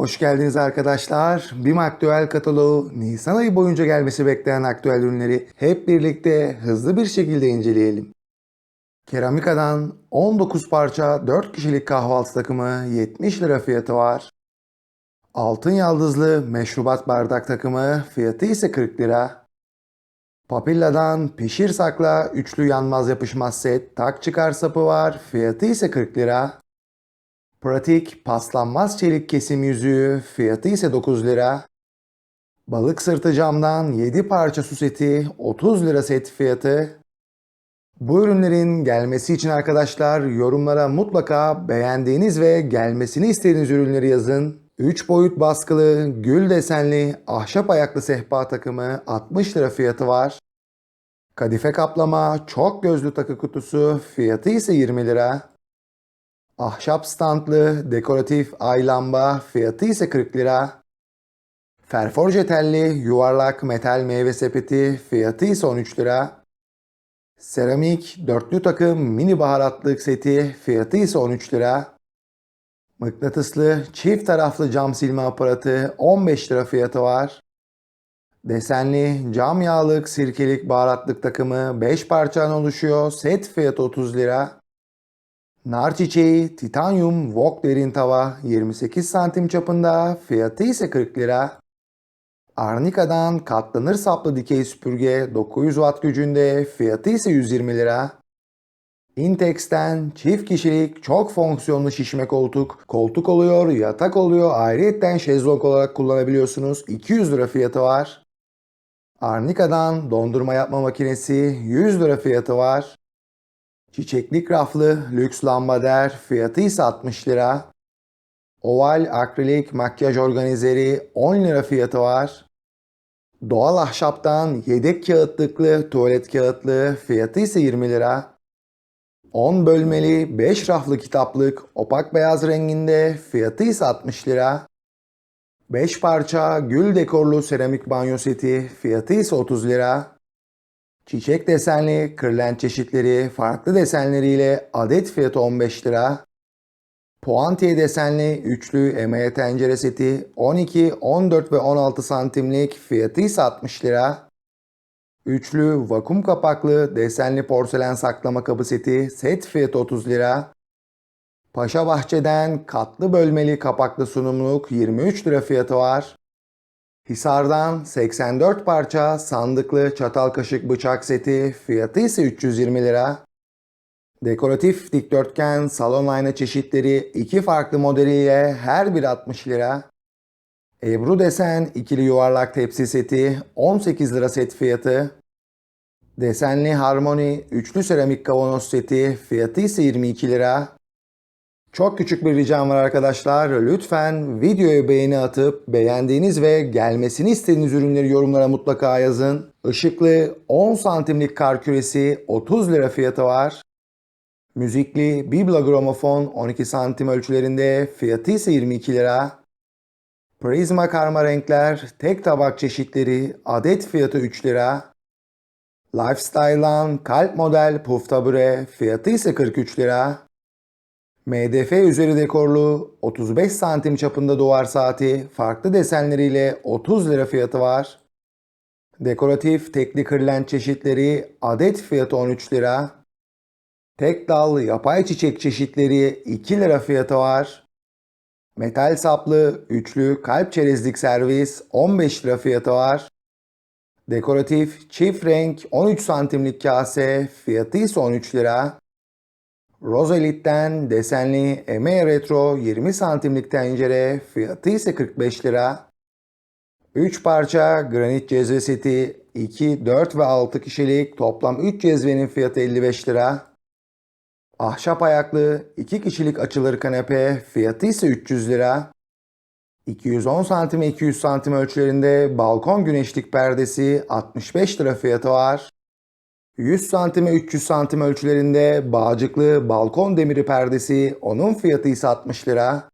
Hoş geldiniz arkadaşlar. BİM Aktüel kataloğu Nisan ayı boyunca gelmesi beklenen aktüel ürünleri hep birlikte hızlı bir şekilde inceleyelim. Keramika'dan 19 parça 4 kişilik kahvaltı takımı 70 lira fiyatı var. Altın yaldızlı meşrubat bardak takımı fiyatı ise 40 lira. Papilla'dan pişir sakla üçlü yanmaz yapışmaz set tak çıkar sapı var fiyatı ise 40 lira. Pratik paslanmaz çelik kesim yüzüğü fiyatı ise 9 lira. Balık sırtı camdan 7 parça su seti 30 lira set fiyatı. Bu ürünlerin gelmesi için arkadaşlar yorumlara mutlaka beğendiğiniz ve gelmesini istediğiniz ürünleri yazın. 3 boyut baskılı, gül desenli, ahşap ayaklı sehpa takımı 60 lira fiyatı var. Kadife kaplama, çok gözlü takı kutusu fiyatı ise 20 lira. Ahşap standlı, dekoratif ay lamba fiyatı ise 40 lira. Ferforje telli, yuvarlak metal meyve sepeti fiyatı ise 13 lira. Seramik, dörtlü takım mini baharatlık seti fiyatı ise 13 lira. Mıknatıslı, çift taraflı cam silme aparatı 15 lira fiyatı var. Desenli, cam yağlık, sirkelik, baharatlık takımı 5 parçadan oluşuyor. Set fiyatı 30 lira. Nar çiçeği, titanyum, wok derin tava 28 santim çapında. Fiyatı ise 40 lira. Arnica'dan katlanır saplı dikey süpürge 900 watt gücünde. Fiyatı ise 120 lira. Intex'ten çift kişilik çok fonksiyonlu şişme koltuk. Koltuk oluyor, yatak oluyor. Ayrıyetten şezlong olarak kullanabiliyorsunuz. 200 lira fiyatı var. Arnica'dan dondurma yapma makinesi 100 lira fiyatı var. Çiçeklik raflı lüks lambader fiyatı ise 60 lira. Oval akrilik makyaj organizeri 10 lira fiyatı var. Doğal ahşaptan yedek kağıtlıklı tuvalet kağıtlığı fiyatı ise 20 lira. 10 bölmeli 5 raflı kitaplık opak beyaz renginde fiyatı ise 60 lira. 5 parça gül dekorlu seramik banyo seti fiyatı ise 30 lira. Çiçek desenli kırlent çeşitleri farklı desenleriyle adet fiyatı 15 lira. Puantiye desenli üçlü emeğe tencere seti 12, 14 ve 16 santimlik fiyatı ise 60 lira. Üçlü vakum kapaklı desenli porselen saklama kabı seti set fiyatı 30 lira. Paşa Bahçe'den katlı bölmeli kapaklı sunumluk 23 lira fiyatı var. Hisar'dan 84 parça sandıklı çatal kaşık bıçak seti fiyatı ise 320 lira. Dekoratif dikdörtgen salon ayna çeşitleri iki farklı modeliyle her bir 60 lira. Ebru desen ikili yuvarlak tepsi seti 18 lira set fiyatı. Desenli harmoni üçlü seramik kavanoz seti fiyatı ise 22 lira. Çok küçük bir ricam var arkadaşlar. Lütfen videoya beğeni atıp beğendiğiniz ve gelmesini istediğiniz ürünleri yorumlara mutlaka yazın. Işıklı 10 santimlik kar küresi 30 lira fiyatı var. Müzikli Bibla gramofon 12 santim ölçülerinde fiyatı ise 22 lira. Prizma karma renkler tek tabak çeşitleri adet fiyatı 3 lira. Lifestyle'dan kalp model puf tabure fiyatı ise 43 lira. MDF üzeri dekorlu 35 santim çapında duvar saati farklı desenleriyle 30 lira fiyatı var. Dekoratif tekli kırlent çeşitleri adet fiyatı 13 lira. Tek dal yapay çiçek çeşitleri 2 lira fiyatı var. Metal saplı üçlü kalp çerezlik servis 15 lira fiyatı var. Dekoratif çift renk 13 santimlik kase fiyatı ise 13 lira. Roselit'ten desenli EMEA Retro 20 santimlik tencere fiyatı ise 45 lira. 3 parça granit cezve seti 2, 4 ve 6 kişilik toplam 3 cezvenin fiyatı 55 lira. Ahşap ayaklı 2 kişilik açılır kanepe fiyatı ise 300 lira. 210 santim 200 santim ölçülerinde balkon güneşlik perdesi 65 lira fiyatı var. 100 santime 300 santim ölçülerinde bağcıklı balkon demiri perdesi onun fiyatı ise 60 lira.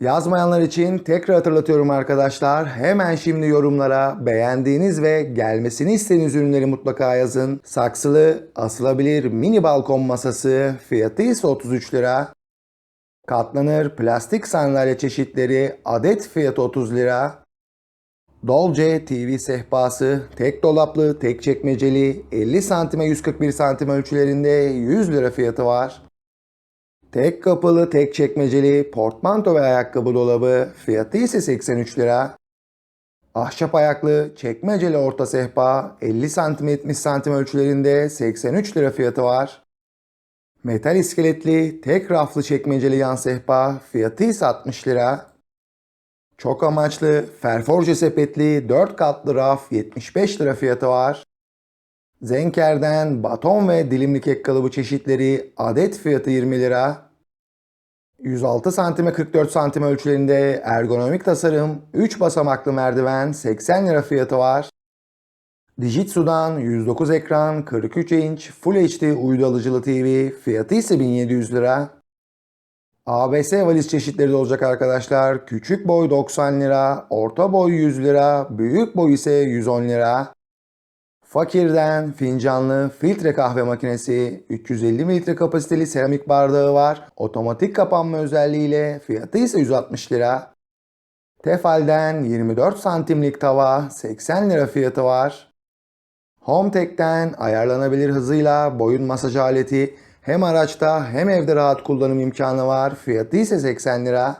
Yazmayanlar için tekrar hatırlatıyorum arkadaşlar. Hemen şimdi yorumlara beğendiğiniz ve gelmesini istediğiniz ürünleri mutlaka yazın. Saksılı asılabilir mini balkon masası fiyatı ise 33 lira. Katlanır plastik sandalye çeşitleri adet fiyatı 30 lira. Dolce TV sehpası tek dolaplı tek çekmeceli 50 santime 141 santim ölçülerinde 100 lira fiyatı var. Tek kapılı tek çekmeceli portmanto ve ayakkabı dolabı fiyatı ise 83 lira. Ahşap ayaklı çekmeceli orta sehpa 50 santim 70 santim ölçülerinde 83 lira fiyatı var. Metal iskeletli tek raflı çekmeceli yan sehpa fiyatı ise 60 lira. Çok amaçlı ferforje sepetli 4 katlı raf 75 lira fiyatı var. Zenker'den baton ve dilimli kek kalıbı çeşitleri adet fiyatı 20 lira. 106 santime 44 santim ölçülerinde ergonomik tasarım 3 basamaklı merdiven 80 lira fiyatı var. Dijitsu'dan 109 ekran 43 inç Full HD uydu alıcılı TV fiyatı ise 1700 lira. ABS valiz çeşitleri de olacak arkadaşlar. Küçük boy 90 lira, orta boy 100 lira, büyük boy ise 110 lira. Fakir'den fincanlı filtre kahve makinesi 350 mililitre kapasiteli seramik bardağı var. Otomatik kapanma özelliğiyle fiyatı ise 160 lira. Tefal'den 24 santimlik tava 80 lira fiyatı var. HomeTech'ten ayarlanabilir hızıyla boyun masaj aleti hem araçta hem evde rahat kullanım imkanı var. Fiyatı ise 80 lira.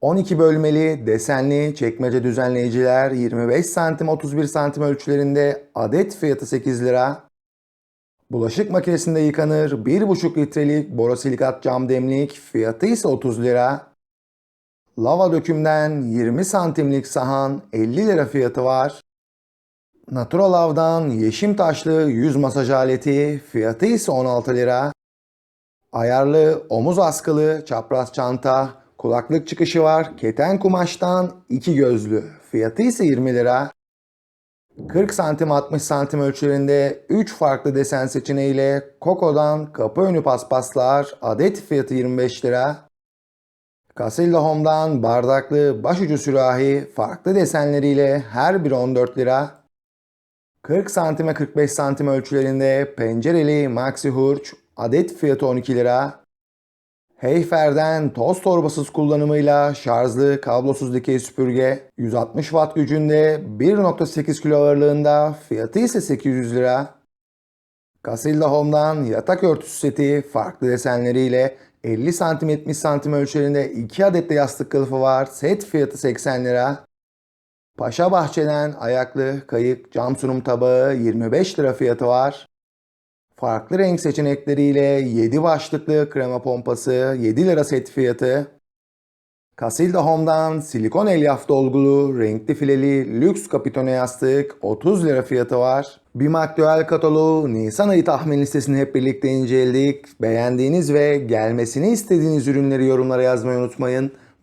12 bölmeli desenli çekmece düzenleyiciler 25 santim 31 santim ölçülerinde adet fiyatı 8 lira. Bulaşık makinesinde yıkanır 1,5 litrelik borosilikat cam demlik fiyatı ise 30 lira. Lava dökümden 20 santimlik sahan 50 lira fiyatı var. Naturalav'dan yeşim taşlı yüz masaj aleti fiyatı ise 16 lira. Ayarlı omuz askılı çapraz çanta kulaklık çıkışı var. Keten kumaştan iki gözlü fiyatı ise 20 lira. 40 santim 60 santim ölçülerinde 3 farklı desen seçeneğiyle Coco'dan kapı önü paspaslar adet fiyatı 25 lira. Casilda Home'dan bardaklı başucu sürahi farklı desenleriyle her biri 14 lira. 40 santime 45 santim ölçülerinde pencereli maxi hurç adet fiyatı 12 lira. Heyfer'den toz torbasız kullanımıyla şarjlı kablosuz dikey süpürge 160 watt gücünde 1.8 kilo ağırlığında fiyatı ise 800 lira. Casilda Home'dan yatak örtüsü seti farklı desenleriyle 50 santim 70 santim ölçülerinde 2 adet de yastık kılıfı var. Set fiyatı 80 lira. Paşa Bahçe'den ayaklı kayık cam sunum tabağı 25 lira fiyatı var. Farklı renk seçenekleriyle 7 başlıklı krema pompası 7 lira set fiyatı. Casilda Home'dan silikon elyaf dolgulu renkli fileli lüks kapitone yastık 30 lira fiyatı var. BİM aktüel kataloğu Nisan ayı tahmin listesini hep birlikte inceledik. Beğendiğiniz ve gelmesini istediğiniz ürünleri yorumlara yazmayı unutmayın.